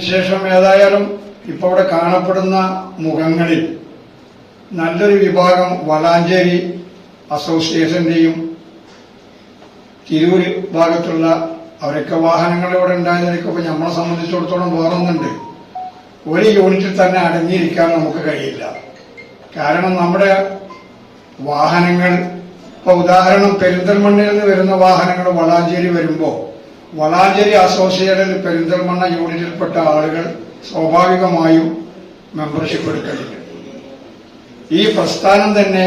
ശേഷം ഏതായാലും ഇപ്പോൾ ഇവിടെ കാണപ്പെടുന്ന മുഖങ്ങളിൽ നല്ലൊരു വിഭാഗം വളാഞ്ചേരി അസോസിയേഷന്റെയും തിരൂർ ഭാഗത്തുള്ള അവരൊക്കെ വാഹനങ്ങളിലൂടെ ഉണ്ടായതിനൊക്കെ ഇപ്പൊ നമ്മളെ സംബന്ധിച്ചിടത്തോളം വേറൊന്നുണ്ട്. ഒരു യൂണിറ്റിൽ തന്നെ അടങ്ങിയിരിക്കാൻ നമുക്ക് കഴിയില്ല. കാരണം നമ്മുടെ വാഹനങ്ങൾ ഇപ്പൊ ഉദാഹരണം പെരിന്തൽമണ്ണയിൽ നിന്ന് വരുന്ന വാഹനങ്ങൾ വളാഞ്ചേരി വരുമ്പോൾ വളാഞ്ചേരി അസോസിയേറ്റഡ് പെരിന്തൽമണ്ണ യൂണിറ്റിൽപ്പെട്ട ആളുകൾ സ്വാഭാവികമായും മെമ്പർഷിപ്പ് എടുക്കുന്നുണ്ട് ഈ പ്രസ്ഥാനം തന്നെ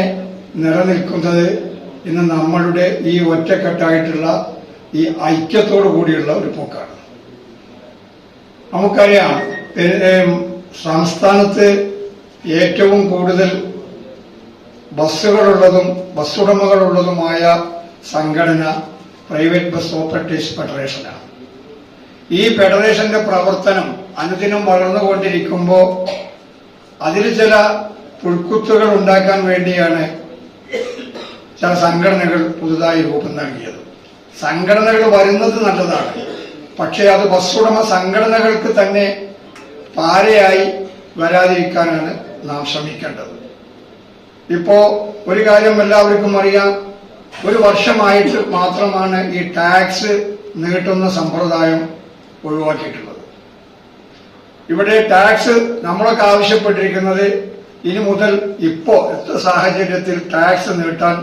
നിലനിൽക്കുന്നത് ഇന്ന് നമ്മളുടെ ഈ ഒറ്റക്കെട്ടായിട്ടുള്ള ഈ ഐക്യത്തോടു കൂടിയുള്ള ഒരു പോക്കാണ്. നമുക്കറിയാം സംസ്ഥാനത്ത് ഏറ്റവും കൂടുതൽ ബസ്സുകളുള്ളതും ബസ്സുടമകളുള്ളതുമായ സംഘടന പ്രൈവറ്റ് ബസ് ഓപ്പറേറ്റേഴ്സ് ഫെഡറേഷനാണ്. ഈ ഫെഡറേഷന്റെ പ്രവർത്തനം അനുദിനം വളർന്നുകൊണ്ടിരിക്കുമ്പോൾ അതിൽ ചില പുഴുക്കുത്തുകൾ ഉണ്ടാക്കാൻ വേണ്ടിയാണ് ചില സംഘടനകൾ പുതുതായി രൂപം നൽകിയത്. സംഘടനകൾ വരുന്നത് നല്ലതാണ്. പക്ഷേ അത് ബസ്സുടമ സംഘടനകൾക്ക് തന്നെ പാരയായി വരാതിരിക്കാനാണ് നാം ശ്രമിക്കേണ്ടത്. ഇപ്പോ ഒരു കാര്യം എല്ലാവർക്കും അറിയാം. ഒരു വർഷമായിട്ട് മാത്രമാണ് ഈ ടാക്സ് നീട്ടുന്ന സമ്പ്രദായം ഒഴിവാക്കിയിട്ടുള്ളത്. ഇവിടെ ടാക്സ് നമ്മളൊക്കെ ആവശ്യപ്പെട്ടിരിക്കുന്നത് ഇനി മുതൽ ഇപ്പോ സാഹചര്യത്തിൽ ടാക്സ് നീട്ടാൻ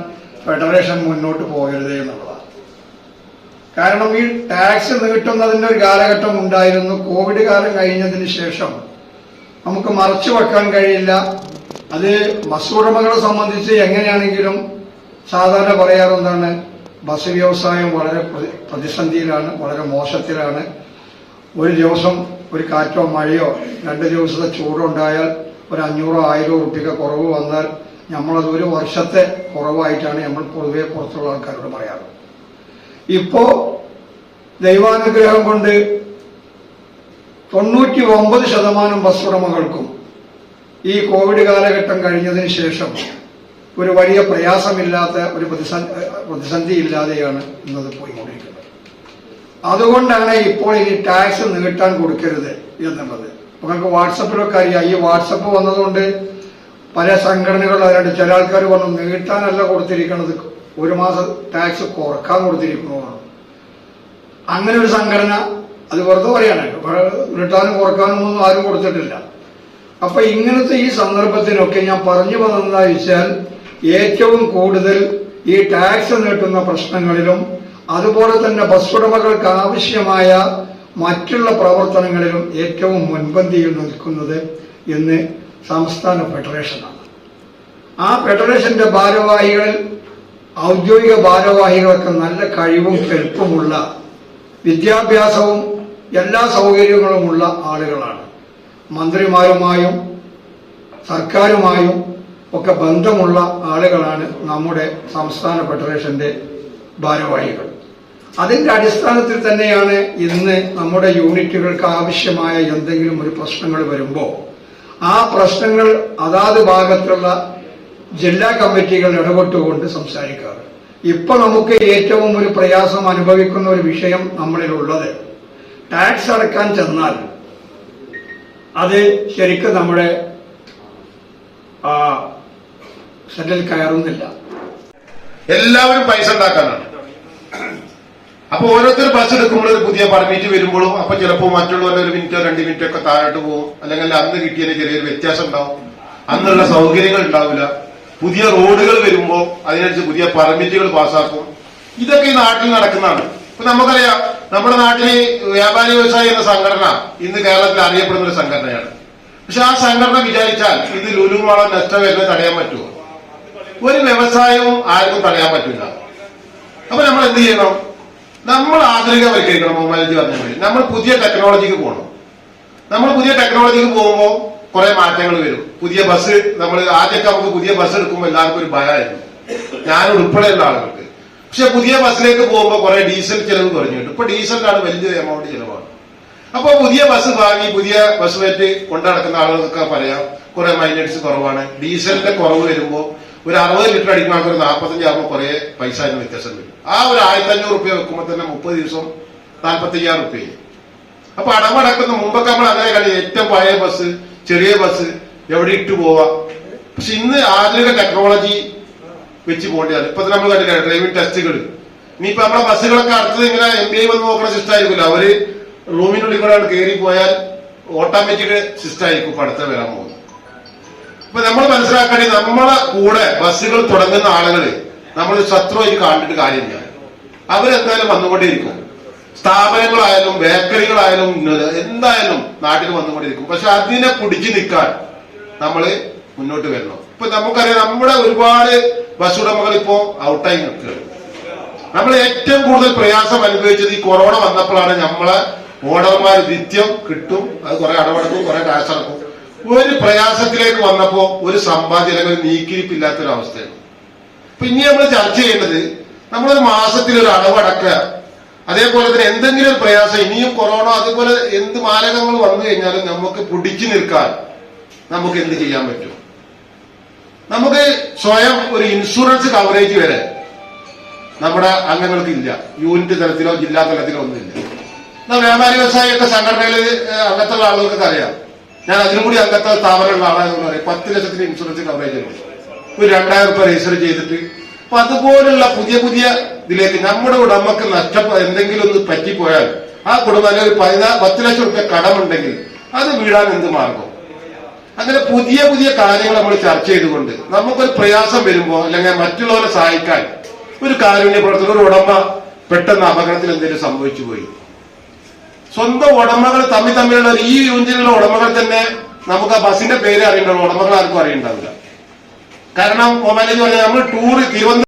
ഫെഡറേഷൻ മുന്നോട്ട് പോകരുത് എന്നുള്ളതാണ്. കാരണം ഈ ടാക്സ് നീട്ടുന്നതിന്റെ ഒരു കാലഘട്ടം ഉണ്ടായിരുന്നു. കോവിഡ് കാലം കഴിഞ്ഞതിന് ശേഷം നമുക്ക് മറച്ചു വെക്കാൻ കഴിയില്ല. അത് ബസ് ഉടമകളെ സംബന്ധിച്ച് എങ്ങനെയാണെങ്കിലും സാധാരണ പറയാറെന്താണ് ബസ് വ്യവസായം വളരെ പ്രതിസന്ധിയിലാണ് വളരെ മോശത്തിലാണ്. ഒരു ദിവസം ഒരു കാറ്റോ മഴയോ രണ്ട് ദിവസത്തെ ചൂടുണ്ടായാൽ ഒരു അഞ്ഞൂറോ ആയിരോ റുപ്യക്ക് കുറവ് വന്നാൽ നമ്മളത് ഒരു വർഷത്തെ കുറവായിട്ടാണ് നമ്മൾ പൊതുവെ പുറത്തുള്ള ആൾക്കാരോട് പറയാറ്. ഇപ്പോ ദൈവാനുഗ്രഹം കൊണ്ട് തൊണ്ണൂറ്റി ഒമ്പത് ശതമാനം ബസ് ഉടമകൾക്കും ഈ കോവിഡ് കാലഘട്ടം കഴിഞ്ഞതിന് ശേഷം ഒരു വലിയ പ്രയാസമില്ലാത്ത ഒരു പ്രതിസന്ധി ഇല്ലാതെയാണ് ഇന്നത് പോയിക്കൊണ്ടിരിക്കുന്നത്. അതുകൊണ്ടാണ് ഇപ്പോൾ ഇനി ടാക്സ് നീട്ടാൻ കൊടുക്കരുത് എന്നുള്ളത്. നിങ്ങൾക്ക് വാട്സപ്പിലൊക്കെ അറിയാം. ഈ വാട്സപ്പ് വന്നതുകൊണ്ട് പല സംഘടനകളും അതിനായിട്ട് ചില ആൾക്കാർ പറഞ്ഞു നീട്ടാനല്ല കൊടുത്തിരിക്കുന്നത് ഒരു മാസം ടാക്സ് കുറയ്ക്കാൻ കൊടുത്തിരിക്കുന്നതാണ് അങ്ങനെ ഒരു സംഘടന അത് വെറുതെ പറയാനായിട്ട് നീട്ടാനും കുറക്കാനും ഒന്നും ആരും കൊടുത്തിട്ടില്ല. അപ്പൊ ഇങ്ങനത്തെ ഈ സന്ദർഭത്തിനൊക്കെ ഞാൻ പറഞ്ഞു വന്നതെന്താ വെച്ചാൽ ഏറ്റവും കൂടുതൽ ഈ ടാക്സ് നീട്ടുന്ന പ്രശ്നങ്ങളിലും അതുപോലെ തന്നെ ബസ് ഉടമകൾക്ക് ആവശ്യമായ മറ്റുള്ള പ്രവർത്തനങ്ങളിലും ഏറ്റവും മുൻപന്തിയിൽ നിൽക്കുന്നത് ഇന്ന് സംസ്ഥാന ഫെഡറേഷനാണ് ആ ഫെഡറേഷന്റെ ഭാരവാഹികളിൽ ഔദ്യോഗിക ഭാരവാഹികളൊക്കെ നല്ല കഴിവും കെൽപ്പുമുള്ള വിദ്യാഭ്യാസവും എല്ലാ സൗകര്യങ്ങളുമുള്ള ആളുകളാണ്. മന്ത്രിമാരുമായും സർക്കാരുമായും ഒക്കെ ബന്ധമുള്ള ആളുകളാണ് നമ്മുടെ സംസ്ഥാന ഫെഡറേഷന്റെ ഭാരവാഹികൾ. അതിന്റെ അടിസ്ഥാനത്തിൽ തന്നെയാണ് ഇന്ന് നമ്മുടെ യൂണിറ്റുകൾക്ക് ആവശ്യമായ എന്തെങ്കിലും ഒരു പ്രശ്നങ്ങൾ വരുമ്പോൾ ആ പ്രശ്നങ്ങൾ അതാത് ഭാഗത്തുള്ള ജില്ലാ കമ്മിറ്റികൾ ഇടപെട്ടുകൊണ്ട് സംസാരിക്കാറ്. ഇപ്പൊ നമുക്ക് ഏറ്റവും ഒരു പ്രയാസം അനുഭവിക്കുന്ന ഒരു വിഷയം നമ്മളിലുള്ളത്. ടാക്സ് അടക്കാൻ ചെന്നാൽ അത് ശരിക്കും നമ്മുടെ സെറ്റിൽ കയറുന്നില്ല. എല്ലാവരും പൈസ ഉണ്ടാക്കാനാണ്. അപ്പൊ ഓരോരുത്തർ ബസ് എടുക്കുമ്പോൾ ഒരു പുതിയ പെർമിറ്റ് വരുമ്പോഴും അപ്പൊ ചിലപ്പോൾ മറ്റുള്ളവരുടെ ഒരു മിനിറ്റോ രണ്ട് മിനിറ്റോ ഒക്കെ താഴോട്ട് പോകും. അല്ലെങ്കിൽ അന്ന് കിട്ടിയതിന് ചെറിയൊരു വ്യത്യാസം ഉണ്ടാവും. അന്നുള്ള സൗകര്യങ്ങൾ ഉണ്ടാവില്ല. പുതിയ റോഡുകൾ വരുമ്പോൾ അതിനനുസരിച്ച് പുതിയ പെർമിറ്റുകൾ പാസ്സാക്കും ഇതൊക്കെ ഈ നാട്ടിൽ നടക്കുന്നതാണ്. ഇപ്പൊ നമുക്കറിയാം നമ്മുടെ നാട്ടിലെ വ്യാപാരി വ്യവസായി എന്ന സംഘടന ഇന്ന് കേരളത്തിൽ അറിയപ്പെടുന്ന ഒരു സംഘടനയാണ്. പക്ഷെ ആ സംഘടന വിചാരിച്ചാൽ ഇത് ലുലുമാളോ നഷ്ടം വരുന്നത് തടയാൻ പറ്റുമോ? ഒരു വ്യവസായവും ആർക്കും തടയാൻ പറ്റില്ല അപ്പൊ നമ്മൾ എന്ത് ചെയ്യണം? നമ്മൾ ആധുനികവൽക്കരിക്കണം മൊബൈലജി പറഞ്ഞ പോലെ നമ്മൾ പുതിയ ടെക്നോളജിക്ക് പോകണം. നമ്മൾ പുതിയ ടെക്നോളജിക്ക് പോകുമ്പോൾ കുറെ മാറ്റങ്ങൾ വരും. പുതിയ ബസ് നമ്മൾ ആദ്യമൊക്കെ നമുക്ക് പുതിയ ബസ് എടുക്കുമ്പോൾ എല്ലാവർക്കും ഒരു ഭയമായിരുന്നു. ഞാൻ ഉൾപ്പെടെയുള്ള ആളുകൾക്ക്. പക്ഷെ പുതിയ ബസ്സിലേക്ക് പോകുമ്പോൾ കുറെ ഡീസൽ ചിലവ് കുറഞ്ഞു കിട്ടും. ഇപ്പൊ ഡീസലിനാണ് വലിയ എമൗണ്ട് ചിലവാണ്. അപ്പൊ പുതിയ ബസ് വാങ്ങി പുതിയ ബസ് വെറ്റ് കൊണ്ടു നടക്കുന്ന ആളുകൾക്ക് പറയാം കുറെ മൈലേജ് കുറവാണ്. ഡീസലിന്റെ കുറവ് വരുമ്പോൾ ഒരു അറുപത് ലിറ്റർ അടിക്കുമ്പോൾ ഒരു നാൽപ്പത്തഞ്ച് ആകുമ്പോൾ കുറെ പൈസ അതിന് വ്യത്യാസം വരും. ആ ഒരു ആയിരത്തി അഞ്ഞൂറ് റുപ്യ വെക്കുമ്പോൾ തന്നെ മുപ്പത് ദിവസം നാൽപ്പത്തഞ്ചായിരം റുപ്യ അപ്പൊ അടവടക്കുന്ന മുമ്പൊക്കെ നമ്മൾ അങ്ങനെ കളി. ഏറ്റവും പഴയ ബസ് ചെറിയ ബസ് എവിടെ ഇട്ട് പോവാ. പക്ഷെ ഇന്ന് ആധുനിക ടെക്നോളജി വെച്ച് പോകേണ്ടതാണ്. ഇപ്പൊ നമ്മൾ കണ്ടില്ല ഡ്രൈവിംഗ് ടെസ്റ്റുകൾ ഇനിയിപ്പോ നമ്മളെ ബസ്സുകളൊക്കെ അടുത്തത് ഇങ്ങനെ എം ബി ഐ വന്ന് നോക്കുന്ന സിസ്റ്റം ആയിരിക്കില്ല അവർ റൂമിനുള്ളിൽ കൂടെ കയറി പോയാൽ ഓട്ടോമാറ്റിക് സിസ്റ്റം ആയിരിക്കും ഇപ്പൊ അടുത്ത വരാൻ പോകുന്നത്. ഇപ്പൊ നമ്മൾ മനസ്സിലാക്കണേ നമ്മളെ കൂടെ ബസ്സുകൾ തുടങ്ങുന്ന ആളുകൾ നമ്മൾ ശത്രുവായി കണ്ടിട്ട് കാര്യമില്ല. അവരെന്തായാലും വന്നുകൊണ്ടേയിരിക്കും. സ്ഥാപനങ്ങളായാലും ബേക്കറികളായാലും എന്തായാലും നാട്ടിൽ വന്നുകൊണ്ടിരിക്കും പക്ഷെ അതിനെ പിടിച്ചു നിൽക്കാൻ നമ്മൾ മുന്നോട്ട് വരണം. ഇപ്പൊ നമുക്കറിയാം നമ്മുടെ ഒരുപാട് ബസ് ഉടമകൾ ഇപ്പോ ഔട്ടായി നിൽക്കുകയാണ്. നമ്മൾ ഏറ്റവും കൂടുതൽ പ്രയാസം അനുഭവിച്ചത് ഈ കൊറോണ വന്നപ്പോഴാണ് നമ്മളെ ഓർഡർമാർ നിത്യം കിട്ടും അത് കുറെ അടവടക്കും കുറെ കാശ് അടക്കും. ഒരു പ്രയാസത്തിലേക്ക് വന്നപ്പോ ഒരു സമ്പാദ്യങ്ങൾ അപ്പൊ ഇനി നമ്മൾ ചർച്ച ചെയ്യേണ്ടത് നമ്മളൊരു മാസത്തിൽ ഒരു അടവടക്കുക. അതേപോലെ തന്നെ എന്തെങ്കിലും ഒരു പ്രയാസം ഇനിയും കൊറോണ അതുപോലെ എന്ത് മാരകങ്ങൾ വന്നു കഴിഞ്ഞാലും നമുക്ക് പിടിച്ചു നിൽക്കാൻ നമുക്ക് എന്ത് ചെയ്യാൻ പറ്റും? നമുക്ക് സ്വയം ഒരു ഇൻഷുറൻസ് കവറേജ് വരെ നമ്മുടെ അംഗങ്ങൾക്ക് ഇല്ല യൂണിറ്റ് തലത്തിലോ ജില്ലാ തലത്തിലോ ഒന്നുമില്ല. എന്നാ വ്യാപാരി വ്യവസായ സംഘടനയിൽ അംഗത്തുള്ള ആളുകൾക്ക് അറിയാം. ഞാൻ അതിനും കൂടി അംഗത്തെ സ്ഥാപനമുള്ള ആളാണെന്ന് പറയും. പത്ത് ലക്ഷത്തിന് ഇൻഷുറൻസ് കവറേജ് ഒരു രണ്ടായിരം രൂപ രജിസ്റ്റർ ചെയ്തിട്ട്. അപ്പൊ അതുപോലുള്ള പുതിയ പുതിയ ഇതിലേക്ക് നമ്മുടെ ഉടമക്ക് നഷ്ടപ്പെ എന്തെങ്കിലും ഒന്ന് പറ്റിപ്പോയാൽ ആ കുടുംബം ഒരു പതിനാ പത്ത് ലക്ഷം റുപ്യ കടമുണ്ടെങ്കിൽ അത് വീടാൻ എന്ത് മാർഗം? അങ്ങനെ പുതിയ പുതിയ കാര്യങ്ങൾ നമ്മൾ ചർച്ച ചെയ്തുകൊണ്ട് നമുക്കൊരു പ്രയാസം വരുമ്പോ അല്ലെങ്കിൽ മറ്റുള്ളവരെ സഹായിക്കാൻ ഒരു കാരുണ്യ പ്രവർത്തനം ഒരു ഉടമ പെട്ടെന്ന് അപകടത്തിൽ എന്തെങ്കിലും സംഭവിച്ചു പോയി സ്വന്തം ഉടമകൾ തമ്മിൽ തമ്മിലുള്ള ഈ യൂണിറ്റിലുള്ള ഉടമകൾ തന്നെ നമുക്ക് ആ ബസിന്റെ പേര് അറിയണ്ടാവും ഉടമകൾ ആർക്കും അറിയണ്ടാവില്ല കാരണം മൊബൈലിൽ പറഞ്ഞാൽ നമ്മൾ ടൂർ തിരുവനന്തപുരം